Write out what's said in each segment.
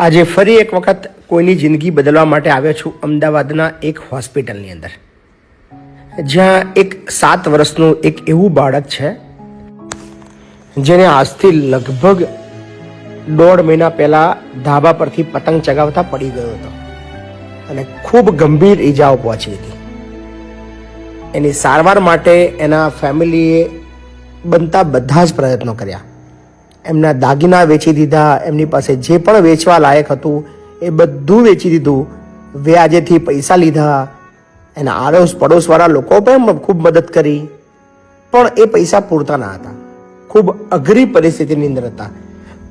આજે ફરી એક વખત કોઈની જિંદગી બદલવા માટે આવ્યો છું અમદાવાદના એક હોસ્પિટલની અંદર. જ્યાં એક સાત વર્ષનું એક એવું બાળક છે, જેને આજથી લગભગ દોઢ મહિના પહેલા ધાબા પરથી પતંગ ચગાવતા પડી ગયો હતો અને ખૂબ ગંભીર ઈજાઓ પહોંચી હતી. એની સારવાર માટે એના ફેમિલીએ બનતા બધા જ પ્રયત્નો કર્યા. એમના દાગીના વેચી દીધા, એમની પાસે જે પણ વેચવા લાયક હતું, એ બધું વેચી દીધું. વ્યાજેથી પૈસા લીધા. એના આડોશ પડોશવાળા લોકો પણ ખૂબ મદદ કરી. પણ એ પૈસા પૂરતા ના હતા. ખૂબ અઘરી પરિસ્થિતિની અંદર હતા.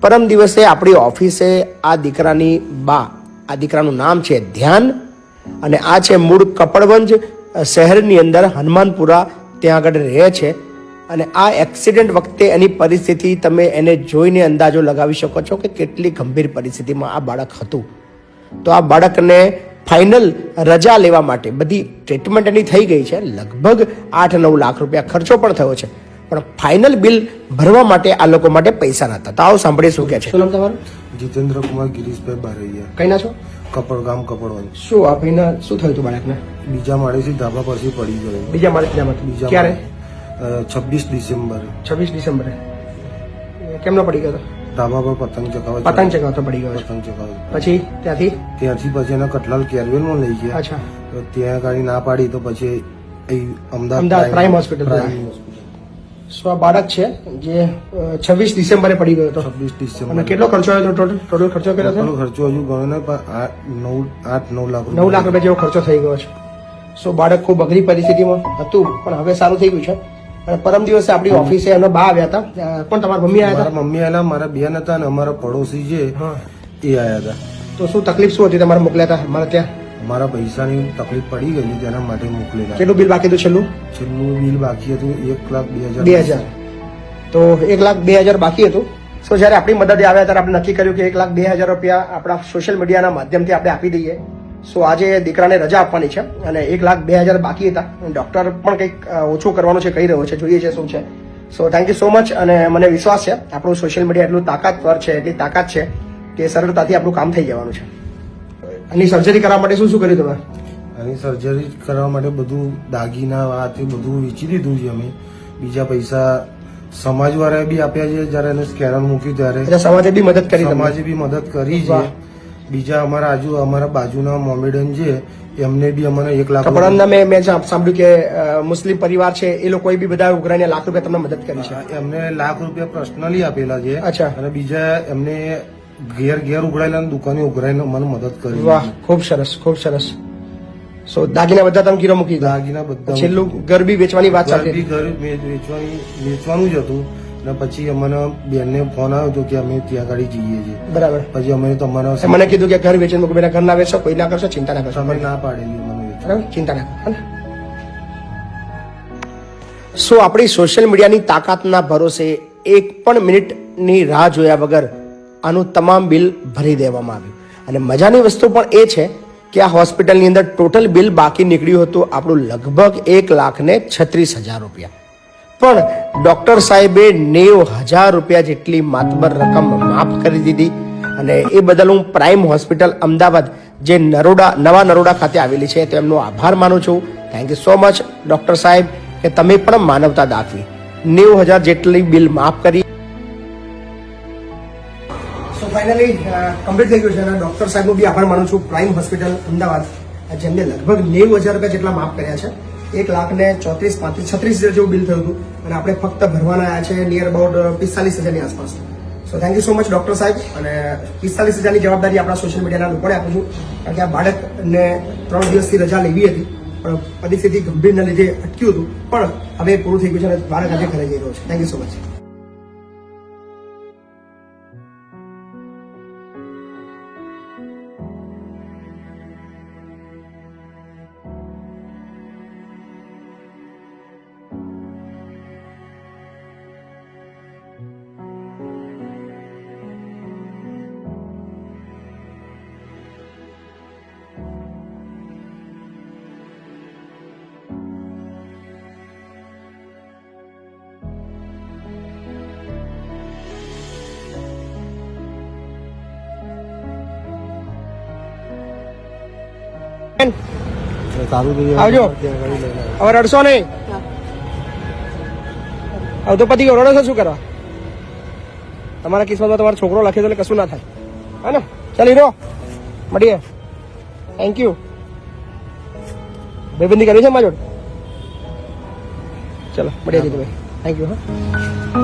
પરમ દિવસે આપણી ઓફિસે આ દીકરાની બા, આ દીકરાનું નામ છે ધ્યાન અને આ છે મૂળ કપડવંજ શહેરની અંદર હનુમાનપુરા, ત્યાં આગળ રહે છે. અને આ એક્સિડન્ટ વખતે એની પરિસ્થિતિ તમે એને જોઈને અંદાજો લગાવી શકો છો કે કેટલી ગંભીર પરિસ્થિતિમાં આ બાળક હતું. તો આ બાળકને ફાઇનલ રજા લેવા માટે બધી ટ્રીટમેન્ટ એની થઈ ગઈ છે. લગભગ આઠ નવ લાખ રૂપિયા ખર્ચો પણ થયો છે. પણ ફાઇનલ બિલ ભરવા માટે આ લોકો માટે પૈસા નતા તો આવો સાંભળીએ શું કે છે. શું નામ તમારું? જીતેન્દ્ર કુમાર ગિરીશભાઈ બારૈયા. કઈ ના છો? કપડ ગામ કપડવાનું શું આ ભાઈને શું થયું હતું બાળકને? બીજા માળેથી ધાબા પરથી પડી ગયો. બીજા માળે બીજા ક્યારે? છવ્વીસ ડિસેમ્બર. છવ્વીસ ડિસેમ્બરે. કેમનો પડી ગયો ધાબા પર પતંગ ચગાવવા પતંગ ચગાવતો પડી ગયો પતંગ ચગાવવા પછી ત્યાંથી? ત્યાંથી પછી એને કટલાલ કેરવેલમાં લઈ ગયા. અચ્છા. તો ત્યાં ગાડી ના પાડી તો પછી અમદાવાદ પ્રાઇમ હોસ્પિટલ સો આ બાળક છે જે છવ્વીસ ડિસેમ્બરે પડી ગયો હતો. છવ્વીસ અને ડિસેમ્બર કેટલો ખર્ચો આવ્યો હતો? ટોટલ ખર્ચો કર્યો ટોટલ ખર્ચો હજુ ગણો ને પણ આઠ નવ આઠ નવ લાખ નવ લાખ રૂપિયા જેવો ખર્ચો થઈ ગયો છે. સો બાળક ખૂબ અઘરી પરિસ્થિતિમાં હતું પણ હવે સારું થઈ ગયું છે. અને પરમ દિવસે આપણી ઓફિસે એમના બા આવ્યા હતા. પણ તમારા મમ્મી આવ્યા હતા? મમ્મી આલા મારા બેન હતા અને અમારા પડોશી છે એ આવ્યા હતા. તો શું તકલીફ શું હતી તમારે મોકલ્યા હતા અમારે ત્યાં? મારા પૈસાની તકલીફ પડી ગયેલી તેના માટે મોકલેલા. કેટલું બિલ બાકી હતું છેલ્લું? છેલ્લું બિલ બાકી હતું એક લાખ બે હજાર. બે હજાર. તો એક લાખ બે હજાર બાકી હતું. સો જ્યારે આપણી મદદ આવ્યા ત્યારે આપણે નક્કી કર્યું કે એક લાખ બે હજાર રૂપિયા આપણા સોશિયલ મીડિયાના માધ્યમથી આપણે આપી દઈએ. સો આજે દીકરાને રજા આપવાની છે અને એક લાખ બે હજાર બાકી હતા. ડોક્ટર પણ કંઈક ઓછું કરવાનું છે કહી રહ્યો છે જોઈએ છે શું છે. So thank you so much અને મને વિશ્વાસ છે આપણું સોશિયલ મીડિયા એટલું તાકાતવર છે એટલી તાકાત છે કે સરળતાથી આપણું કામ થઈ જવાનું છે. એની સર્જરી કરવા માટે શું શું કર્યું તમે? આની સર્જરી કરવા માટે બધું દાગીના આ તે બધું વેચી દીધું છે અમે. બીજા પૈસા સમાજવાળાએ બી આપ્યા છે જયારે એને સ્કેનર મૂક્યું ત્યારે. સમાજે બી મદદ કરી સમાજે બી મદદ કરી છે. બીજા અમારા આજુ અમારા બાજુના મોમેડન છે એમને બી અમને એક લાખ કપડાના મેં મેં સાંભળ્યું કે મુસ્લિમ પરિવાર છે એ લોકોએ બી બધા ઉઘરાને લાખ રૂપિયા તમને મદદ કરી છે. એમને લાખ રૂપિયા પર્સનલી આપેલા છે. અચ્છા. અને બીજા એમને ઘેર ઘેર ઉઘરાયેલા દુકાને ઉઘરાઈને મને મદદ કરી. વાહ ખૂબ સરસ ખૂબ સરસ. સો દાગીના બધા તમે ગીરો મૂકી દાગીના બધા છેલ્લું ઘર બી વેચવાની વાત ચાલતી બી હતી. ઘર વેચવાની વેચવાનું જ હતું. અને પછી અમને બેનને ફોન આવ્યો હતો કે અમે ત્યાં આગળ જઈએ છીએ. બરાબર. પછી અમે તમારા મને કીધું કે ઘર વેચીને મૂકો ઘર ના વેચો કોઈ ના કરશો ચિંતા ના કરશો. અમે ના પાડેલી મને બરાબર? ચિંતા ના કરો સો આપણી સોશિયલ મીડિયાની તાકાતના ભરોસે એક પણ મિનિટની રાહ જોયા વગર આનું તમામ બિલ ભરી દેવામાં આવ્યું? અને મજાની વસ્તુ પણ એ છે કે આ હોસ્પિટલની અંદર ટોટલ બિલ બાકી નીકળ્યું હતું આપણું લગભગ એક લાખ ને છત્રીસ હજાર રૂપિયા. પણ ડોક્ટર સાહેબે નેવ હજાર રૂપિયા જેટલી માતબર રકમ માફ કરી દીધી અને એ બદલ હું પ્રાઇમ હોસ્પિટલ અમદાવાદ જે નરોડા, નવા નરોડા ખાતે આવેલી છે, તેમનો આભાર માનું છું. Thank you so much doctor સાહેબ, કે તમે પણ માનવતા દાખવી. નેવ હજાર જેટલી બિલ માફ કરી. સો ફાઇનલી કમ્પ્લીટ થઈ ગયું છે. અને ડોક્ટર સાહેબનો બી આભાર માનું છું. પ્રાઇમ હોસ્પિટલ અમદાવાદ, જેમને લગભગ નેવું હજાર રૂપિયા જેટલા માફ કર્યા છે. એક લાખ ને ચોત્રીસ પાંત્રીસ, છત્રીસ હજાર જેવું બિલ થયું હતું અને આપણે ફક્ત ભરવાના છે નિયર અબાઉટ પિસ્તાલીસ હજારની આસપાસ. So thank you so much doctor સાહેબ. અને પિસ્તાલીસ હજારની જવાબદારી આપણા સોશિયલ મીડિયાના લોકોને આપું છું. કારણ કે આ બાળકને ત્રણ દિવસથી રજા લેવી હતી, પણ પરિસ્થિતિ ગંભીરના લીધે અટક્યું હતું. પણ હવે પૂરું થઈ ગયું છે અને બાળક આજે ઘરે જઈ રહ્યો છે. થેન્ક યુ સો મચ આવજો. રડશો નહીં. હવે તો પતિ ગયો રડો છો, શું કરવા? તમારા કિસ્મતમાં તમારો છોકરો લખે એટલે કશું ના થાય. હા ને? ચાલ હીરો. મળીએ. થેન્ક યુ ભાઈબંધી કરવી છે મારી જોડે? ચલો, મળીએ, જીતુભાઈ. થેન્ક યુ હા.